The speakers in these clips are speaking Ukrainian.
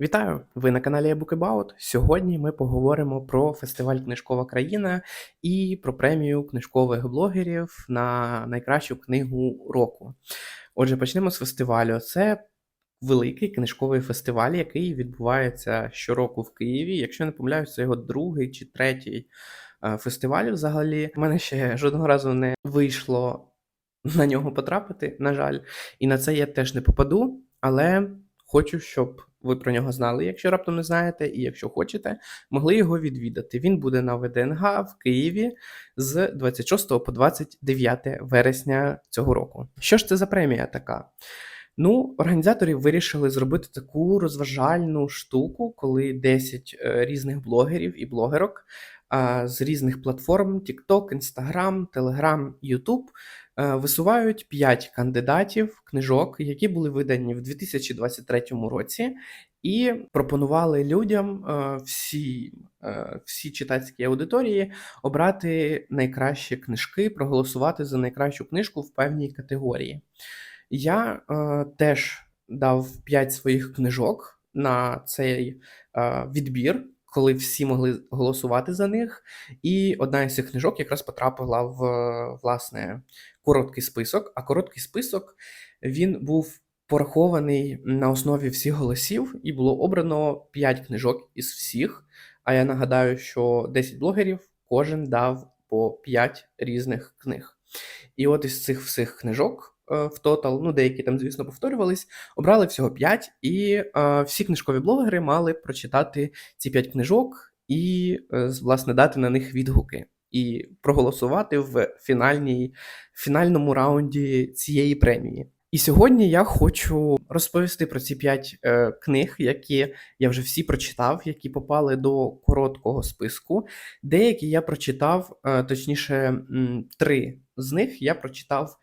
Вітаю! Ви на каналі Book Сьогодні ми поговоримо про фестиваль Книжкова країна і про премію книжкових блогерів на найкращу книгу року. Отже, почнемо з фестивалю. Це великий книжковий фестиваль, який відбувається щороку в Києві. Якщо не помиляюсь, це його другий чи третій е, фестиваль взагалі. У мене ще жодного разу не вийшло на нього потрапити, на жаль, і на це я теж не попаду, але хочу, щоб ви про нього знали, якщо раптом не знаєте, і якщо хочете, могли його відвідати. Він буде на ВДНГ в Києві з 26 по 29 вересня цього року. Що ж це за премія така? Ну, організатори вирішили зробити таку розважальну штуку, коли 10 е, різних блогерів і блогерок з різних платформ: TikTok, Instagram, Telegram, YouTube висувають 5 кандидатів книжок, які були видані в 2023 році, і пропонували людям е, всі е, всі читацькі аудиторії обрати найкращі книжки, проголосувати за найкращу книжку в певній категорії. Я теж дав 5 своїх книжок на цей відбір. Коли всі могли голосувати за них, і одна із цих книжок якраз потрапила в власне короткий список, а короткий список він був порахований на основі всіх голосів, і було обрано 5 книжок із всіх. А я нагадаю, що 10 блогерів кожен дав по 5 різних книг. І от із цих всіх книжок. Е, в тотал, ну деякі там, звісно, повторювались, обрали всього 5, і е, всі книжкові блогери мали прочитати ці 5 книжок і, е, власне, дати на них відгуки і проголосувати в фінальній, фінальному раунді цієї премії. І сьогодні я хочу розповісти про ці п'ять е, книг, які я вже всі прочитав, які попали до короткого списку. Деякі я прочитав, е, точніше, три з них я прочитав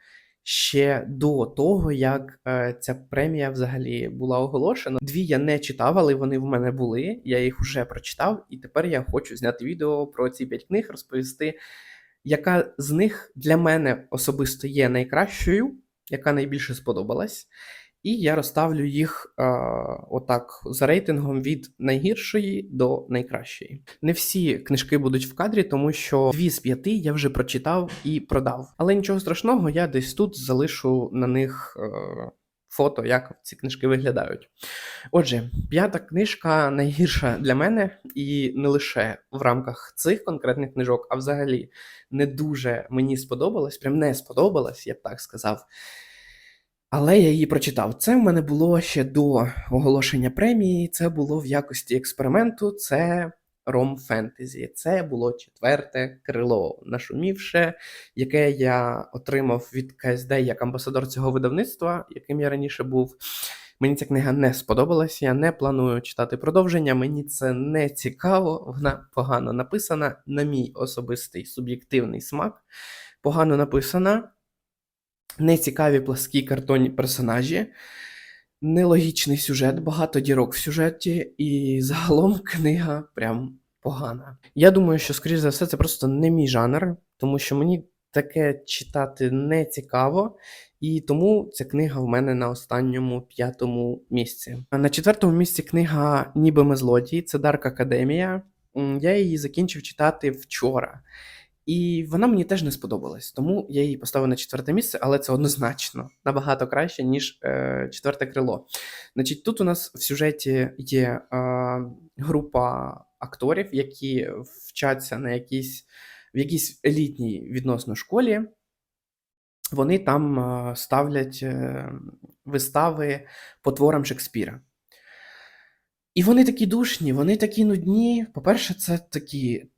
ще до того, як е, ця премія взагалі була оголошена. Дві я не читав, але вони в мене були. Я їх вже прочитав, і тепер я хочу зняти відео про ці п'ять книг, розповісти, яка з них для мене особисто є найкращою, яка найбільше сподобалась. І я розставлю їх е, отак за рейтингом від найгіршої до найкращої. Не всі книжки будуть в кадрі, тому що дві з п'яти я вже прочитав і продав. Але нічого страшного, я десь тут залишу на них. Е, Фото, як ці книжки виглядають. Отже, п'ята книжка найгірша для мене, і не лише в рамках цих конкретних книжок, а взагалі не дуже мені сподобалось, прям не сподобалось, я б так сказав. Але я її прочитав. Це в мене було ще до оголошення премії. Це було в якості експерименту. Це Ром Фентезі. Це було четверте крило нашумівше, яке я отримав від КСД як амбасадор цього видавництва, яким я раніше був. Мені ця книга не сподобалась. Я не планую читати продовження. Мені це не цікаво. Вона погано написана, на мій особистий суб'єктивний смак. Погано написана нецікаві пласкі картонні персонажі, нелогічний сюжет, багато дірок в сюжеті, і загалом книга прям погана. Я думаю, що, скоріш за все, це просто не мій жанр, тому що мені таке читати не цікаво, і тому ця книга в мене на останньому п'ятому місці. На четвертому місці книга Ніби ми злодії, це Дарк Академія. Я її закінчив читати вчора. І вона мені теж не сподобалась, тому я її поставив на четверте місце, але це однозначно набагато краще, ніж е, четверте крило. Значить, тут у нас в сюжеті є е, група акторів, які вчаться на якійсь, в якійсь елітній відносно школі. Вони там е, ставлять е, вистави по творам Шекспіра. І вони такі душні, вони такі нудні. По-перше, це такі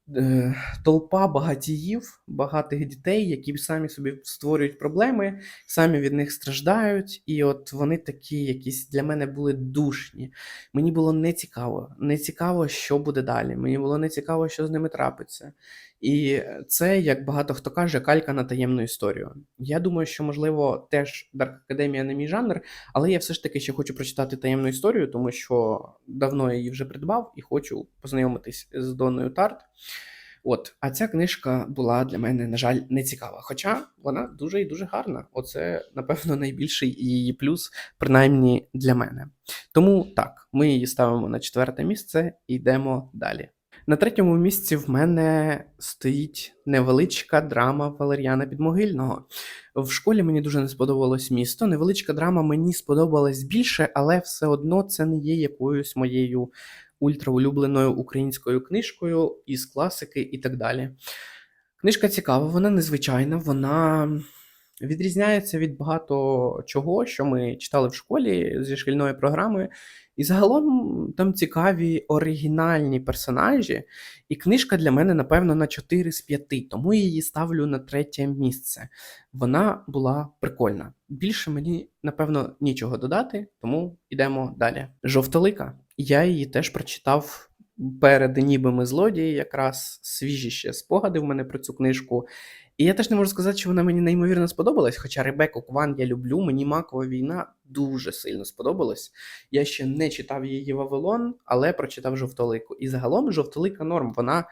толпа багатіїв, багатих дітей, які самі собі створюють проблеми, самі від них страждають. І от вони такі, якісь для мене були душні. Мені було не цікаво. Не цікаво, що буде далі. Мені було не цікаво, що з ними трапиться. І це, як багато хто каже, калька на таємну історію. Я думаю, що, можливо, теж Dark Academia не мій жанр, але я все ж таки ще хочу прочитати таємну історію, тому що давно я її вже придбав і хочу познайомитись з Донною Тарт. От, а ця книжка була для мене, на жаль, не цікава. Хоча вона дуже і дуже гарна. Оце, напевно, найбільший її плюс, принаймні для мене. Тому так, ми її ставимо на четверте місце і йдемо далі. На третьому місці в мене стоїть невеличка драма Валеріана Підмогильного. В школі мені дуже не сподобалось місто. Невеличка драма мені сподобалась більше, але все одно це не є якоюсь моєю ультраулюбленою українською книжкою із класики і так далі. Книжка цікава, вона незвичайна, вона відрізняється від багато чого, що ми читали в школі зі шкільної програми. І загалом там цікаві оригінальні персонажі, і книжка для мене, напевно, на 4 з 5, тому я її ставлю на третє місце. Вона була прикольна. Більше мені, напевно, нічого додати, тому йдемо далі. Жовтолика. Я її теж прочитав перед нібами злодії, якраз свіжі ще спогади в мене про цю книжку. І я теж не можу сказати, що вона мені неймовірно сподобалась, хоча Ребеку Кван я люблю, мені Макова війна дуже сильно сподобалась. Я ще не читав її Вавилон, але прочитав жовтолику. І загалом жовтолика норм. Вона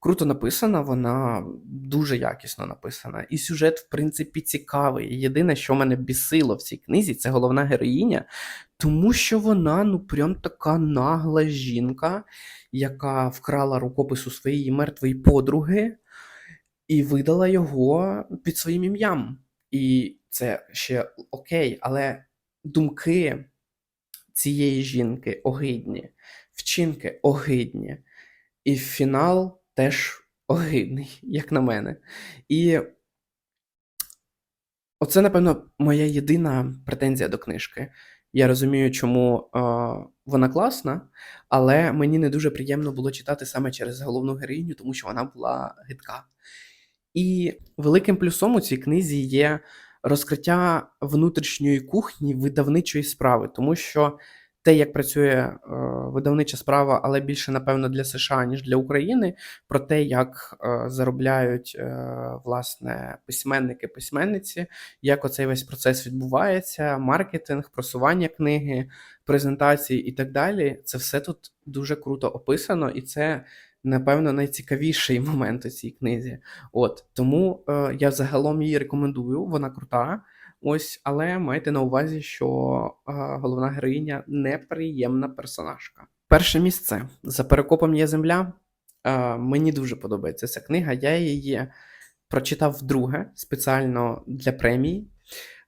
круто написана, вона дуже якісно написана. І сюжет, в принципі, цікавий. Єдине, що мене бісило в цій книзі, це головна героїня, тому що вона ну прям така нагла жінка, яка вкрала рукопис у своєї мертвої подруги і видала його під своїм ім'ям. І це ще окей, але думки цієї жінки огидні, вчинки огидні, і фінал теж огидний, як на мене. І оце, напевно, моя єдина претензія до книжки. Я розумію, чому е, вона класна, але мені не дуже приємно було читати саме через головну героїню, тому що вона була гидка. І великим плюсом у цій книзі є розкриття внутрішньої кухні видавничої справи, тому що те, як працює е, видавнича справа, але більше, напевно, для США, ніж для України, про те, як е, заробляють е, власне письменники, письменниці, як оцей весь процес відбувається, маркетинг, просування книги, презентації і так далі. Це все тут дуже круто описано, і це напевно, найцікавіший момент у цій книзі. От Тому е, я загалом її рекомендую, вона крута. Ось, але майте на увазі, що е, головна героїня неприємна персонажка. Перше місце за перекопом є земля. Е, мені дуже подобається ця книга. Я її прочитав вдруге спеціально для премії.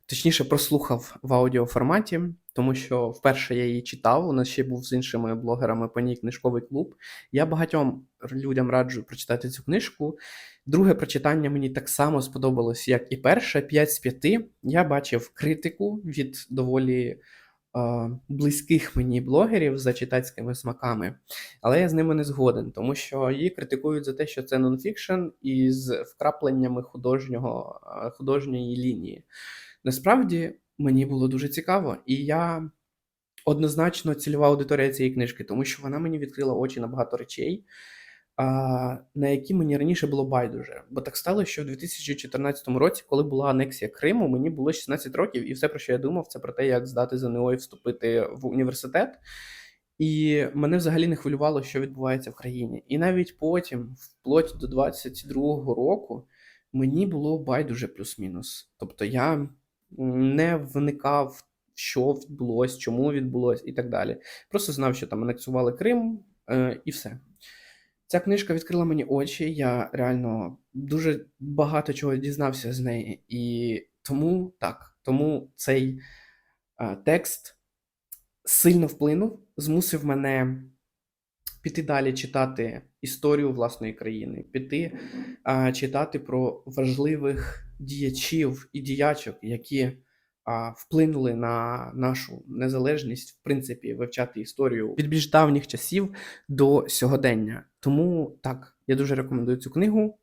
Точніше, прослухав в аудіоформаті, тому що вперше я її читав. Нас ще був з іншими блогерами по ній книжковий клуб. Я багатьом людям раджу прочитати цю книжку. Друге прочитання мені так само сподобалось, як і перше, 5 з 5. Я бачив критику від доволі близьких мені блогерів за читацькими смаками, але я з ними не згоден, тому що її критикують за те, що це нонфікшн із вкрапленнями художнього, художньої лінії. Насправді мені було дуже цікаво, і я однозначно цільова аудиторія цієї книжки, тому що вона мені відкрила очі на багато речей, на які мені раніше було байдуже. Бо так сталося, що в 2014 році, коли була анексія Криму, мені було 16 років, і все, про що я думав, це про те, як здати ЗНО і вступити в університет. І мене взагалі не хвилювало, що відбувається в країні. І навіть потім, вплоть до 22-го року, мені було байдуже плюс-мінус. Тобто я не вникав, що відбулось, чому відбулось і так далі. Просто знав, що там анексували Крим е, і все. Ця книжка відкрила мені очі. Я реально дуже багато чого дізнався з неї. І тому так, тому цей е, текст сильно вплинув, змусив мене піти далі читати історію власної країни, піти а, читати про важливих діячів і діячок, які а, вплинули на нашу незалежність, в принципі, вивчати історію від більш давніх часів до сьогодення. Тому так, я дуже рекомендую цю книгу.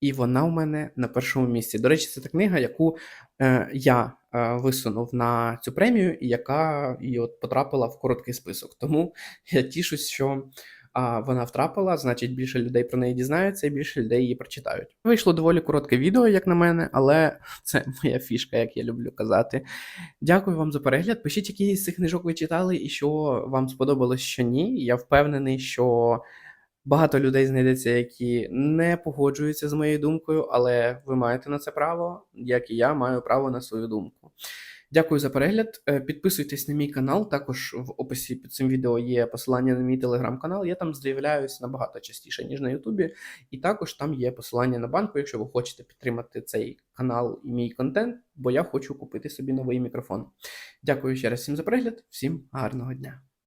І вона у мене на першому місці. До речі, це та книга, яку е, я е, висунув на цю премію, і яка і от потрапила в короткий список. Тому я тішусь, що а вона втрапила, значить більше людей про неї дізнаються і більше людей її прочитають. Вийшло доволі коротке відео, як на мене, але це моя фішка, як я люблю казати. Дякую вам за перегляд. Пишіть, які з цих книжок ви читали і що вам сподобалось, що ні. Я впевнений, що Багато людей знайдеться, які не погоджуються з моєю думкою, але ви маєте на це право, як і я маю право на свою думку. Дякую за перегляд. Е, Підписуйтесь на мій канал. Також в описі під цим відео є посилання на мій телеграм-канал. Я там з'являюся набагато частіше, ніж на Ютубі. І також там є посилання на банку, якщо ви хочете підтримати цей канал і мій контент, бо я хочу купити собі новий мікрофон. Дякую ще раз всім за перегляд, всім гарного дня.